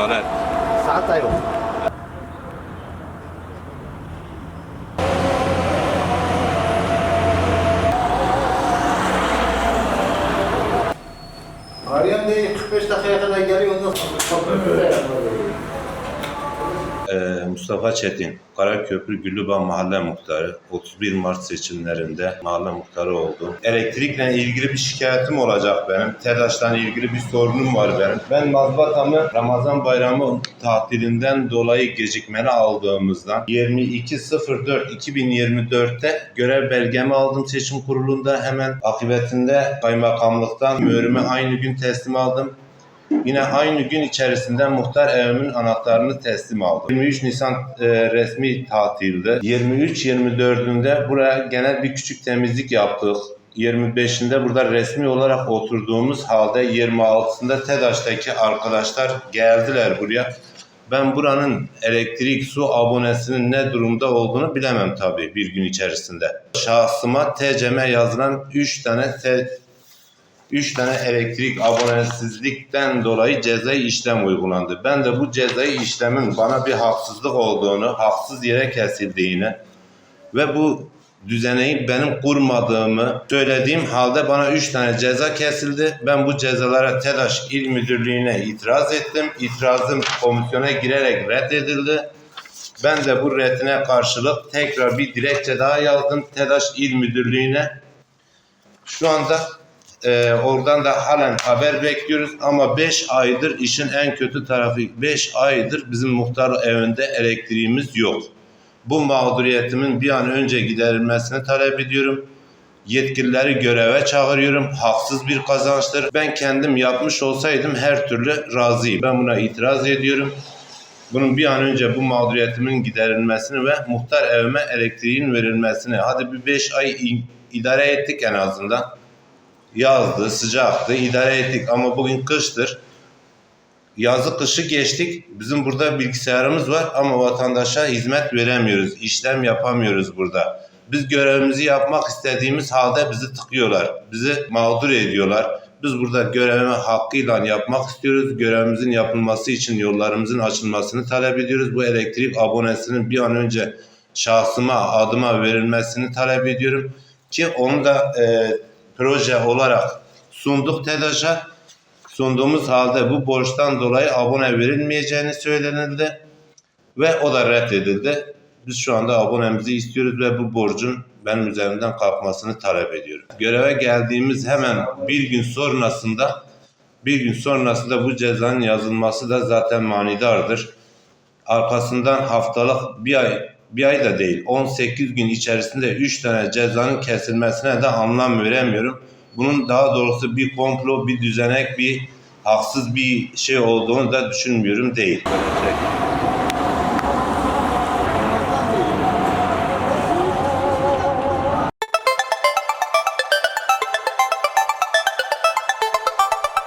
idare et. Saat da yok. Arayan değil 45 dakikaya kadar geliyor ondan sonra. Ee, Mustafa Çetin, Karaköprü Güllübağ Mahalle Muhtarı. 31 Mart seçimlerinde mahalle muhtarı oldum. Elektrikle ilgili bir şikayetim olacak benim. TEDAŞ'la ilgili bir sorunum var benim. Ben mazbatamı Ramazan bayramı tatilinden dolayı gecikmeli aldığımızdan 22.04.2024'te görev belgemi aldım seçim kurulunda. Hemen akıbetinde kaymakamlıktan mührümü aynı gün teslim aldım. Yine aynı gün içerisinde muhtar evimin anahtarını teslim aldım. 23 Nisan e, resmi tatildi. 23-24'ünde buraya genel bir küçük temizlik yaptık. 25'inde burada resmi olarak oturduğumuz halde 26'sında TEDAŞ'taki arkadaşlar geldiler buraya. Ben buranın elektrik su abonesinin ne durumda olduğunu bilemem tabii bir gün içerisinde. Şahsıma TCM yazılan 3 tane 3 tane elektrik abonesizlikten dolayı cezai işlem uygulandı. Ben de bu cezai işlemin bana bir haksızlık olduğunu, haksız yere kesildiğini ve bu düzeneyi benim kurmadığımı söylediğim halde bana 3 tane ceza kesildi. Ben bu cezalara TEDAŞ İl Müdürlüğü'ne itiraz ettim. İtirazım komisyona girerek reddedildi. Ben de bu reddine karşılık tekrar bir dilekçe daha yazdım TEDAŞ İl Müdürlüğü'ne. Şu anda ee, oradan da halen haber bekliyoruz ama 5 aydır işin en kötü tarafı 5 aydır bizim muhtar evinde elektriğimiz yok. Bu mağduriyetimin bir an önce giderilmesini talep ediyorum. Yetkilileri göreve çağırıyorum. Haksız bir kazançtır. Ben kendim yapmış olsaydım her türlü razıyım. Ben buna itiraz ediyorum. Bunun bir an önce bu mağduriyetimin giderilmesini ve muhtar evime elektriğin verilmesini. Hadi bir 5 ay idare ettik en azından yazdı, sıcaktı, idare ettik ama bugün kıştır. Yazı kışı geçtik. Bizim burada bilgisayarımız var ama vatandaşa hizmet veremiyoruz. işlem yapamıyoruz burada. Biz görevimizi yapmak istediğimiz halde bizi tıkıyorlar. Bizi mağdur ediyorlar. Biz burada görevimi hakkıyla yapmak istiyoruz. Görevimizin yapılması için yollarımızın açılmasını talep ediyoruz. Bu elektrik abonesinin bir an önce şahsıma, adıma verilmesini talep ediyorum. Ki onu da e, proje olarak sunduk TEDAŞ'a. Sunduğumuz halde bu borçtan dolayı abone verilmeyeceğini söylenildi ve o da reddedildi. Biz şu anda abonemizi istiyoruz ve bu borcun benim üzerimden kalkmasını talep ediyorum. Göreve geldiğimiz hemen bir gün sonrasında bir gün sonrasında bu cezanın yazılması da zaten manidardır. Arkasından haftalık bir ay bir ay da değil 18 gün içerisinde 3 tane cezanın kesilmesine de anlam veremiyorum. Bunun daha doğrusu bir komplo, bir düzenek, bir haksız bir şey olduğunu da düşünmüyorum değil.